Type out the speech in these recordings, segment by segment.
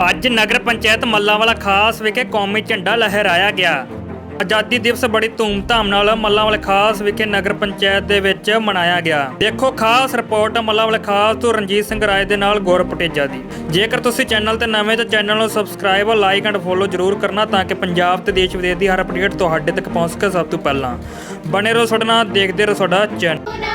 ਅੱਜ ਨਗਰ ਪੰਚਾਇਤ ਮੱਲਾਂਵਾਲਾ ਖਾਸ ਵਿਖੇ ਕੌਮੀ ਝੰਡਾ ਲਹਿਰਾਇਆ ਗਿਆ। ਆਜ਼ਾਦੀ ਦਿਵਸ ਬੜੀ ਧੂਮਧਾਮ ਨਾਲ ਮੱਲਾਂਵਾਲਾ ਖਾਸ ਵਿਖੇ ਨਗਰ ਪੰਚਾਇਤ ਦੇ ਵਿੱਚ ਮਨਾਇਆ ਗਿਆ। ਦੇਖੋ ਖਾਸ ਰਿਪੋਰਟ ਮੱਲਾਂਵਾਲਾ ਖਾਸ ਤੋਂ ਰਣਜੀਤ ਸਿੰਘ ਰਾਏ ਦੇ ਨਾਲ ਗੌਰ ਪਟੇਜਾ ਦੀ। ਜੇਕਰ ਤੁਸੀਂ ਚੈਨਲ ਤੇ ਨਵੇਂ ਤਾਂ ਚੈਨਲ ਨੂੰ ਸਬਸਕ੍ਰਾਈਬ, ਲਾਈਕ ਐਂਡ ਫੋਲੋ ਜਰੂਰ ਕਰਨਾ ਤਾਂ ਕਿ ਪੰਜਾਬ ਤੇ ਦੇਸ਼ ਵਿਦੇਸ਼ ਦੀ ਹਰ ਅਪਡੇਟ ਤੁਹਾਡੇ ਤੱਕ ਪਹੁੰਚ ਸਕੇ ਸਭ ਤੋਂ ਪਹਿਲਾਂ। ਬਣੇ ਰਹੋ ਸਾਡੇ ਨਾਲ, ਦੇਖਦੇ ਰਹੋ ਸਾਡਾ channel.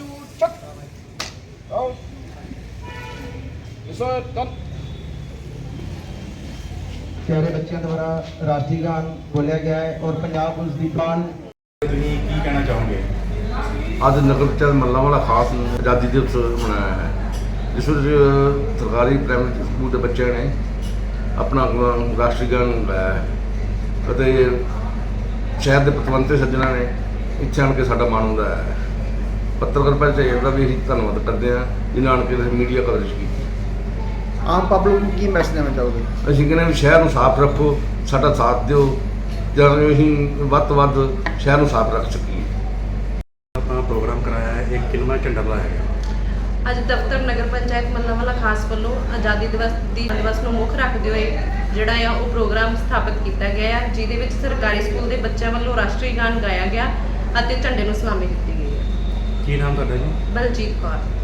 Raju, check. Out. Yes, sir, done. ਪਿਆਰੇ ਬੱਚਿਆਂ ਦੁਆਰਾ ਰਾਸ਼ਟਰੀ ਗਾਨ ਬੋਲਿਆ ਗਿਆ ਹੈ ਔਰ ਪੰਜਾਬ ਪੁਲਿਸ ਦੀ ਬਾਣ ਤੁਸੀਂ ਕੀ ਕਹਿਣਾ ਚਾਹੋਗੇ ਅੱਜ ਨਗਰ ਪੰਚਾਇਤ ਮੱਲਾਂ ਵਾਲਾ ਖਾਸ ਆਜ਼ਾਦੀ ਦਿਵਸ ਮਨਾਇਆ ਹੈ ਜਿਸ ਵਿੱਚ ਸਰਕਾਰੀ ਪ੍ਰਾਇਮਰੀ ਸਕੂਲ ਦੇ ਬੱਚਿਆਂ ਨੇ ਆਪਣਾ ਰਾਸ਼ਟਰੀ ਗਾਨ ਗਾਇਆ ਹੈ ਅਤੇ ਸ਼ਹਿਰ ਦੇ ਪਤਵੰਤੇ ਸੱਜਣਾ ਨੇ ਇੱਥੇ ਆਣ ਕੇ ਸਾਡਾ ਮਾਣ ਹੁੰਦਾ ਹੈ ਪੱਤਰਕਾਰ ਭਾਈਚਾਰੇ ਦਾ ਵੀ ਅਸੀਂ ਧੰਨਵਾਦ ਕਰਦੇ ਹਾਂ ਜਿਨ੍ਹਾਂ ਆਣ ਕੇ ਮੀਡੀਆ ਕਵਰੇਜ ਕੀਤੀ। ਆਮ ਪਬਲਿਕ ਨੂੰ ਕੀ ਮੈਸੇਜ ਦੇਣਾ ਚਾਹੋਗੇ? ਅਸੀਂ ਕਹਿੰਦੇ ਵੀ ਸ਼ਹਿਰ ਨੂੰ ਸਾਫ਼ ਰੱਖੋ ਸਾਡਾ ਸਾਥ ਦਿਓ ਜਦੋਂ ਅਸੀਂ ਵੱਧ ਤੋਂ ਵੱਧ ਸ਼ਹਿਰ ਨੂੰ ਸਾਫ਼ ਰੱਖ ਸਕੀਏ। ਆਪਾਂ ਪ੍ਰੋਗਰਾਮ ਕਰਾਇਆ ਹੈ ਇੱਕ ਕਿਲਮਾ ਝੰਡਾ ਲਾਇਆ ਅੱਜ ਦਫ਼ਤਰ ਨਗਰ ਪੰਚਾਇਤ ਮੱਲਾਂਵਾਲਾ ਖਾਸ ਵੱਲੋਂ ਆਜ਼ਾਦੀ ਦਿਵਸ ਦੀ ਦਿਵਸ ਨੂੰ ਮੁੱਖ ਰੱਖਦੇ ਹੋਏ ਜਿਹੜਾ ਆ ਉਹ ਪ੍ਰੋਗਰਾਮ ਸਥਾਪਿਤ ਕੀਤਾ ਗਿਆ ਹੈ ਜਿਹਦੇ ਵਿੱਚ ਸਰਕਾਰੀ ਸਕੂਲ ਦੇ ਬੱਚਿਆਂ ਵੱਲੋਂ ਰਾਸ਼ਟਰੀ ਗਾਨ ਗਾਇਆ ਗਿਆ ਅਤੇ ਝੰਡੇ ਨੂੰ ਸਲਾਮੀ ਦਿੱਤੀ ਕੀ ਨਾਮ ਤੁਹਾਡਾ ਜੀ? ਬਲਜੀਤ ਕੌਰ।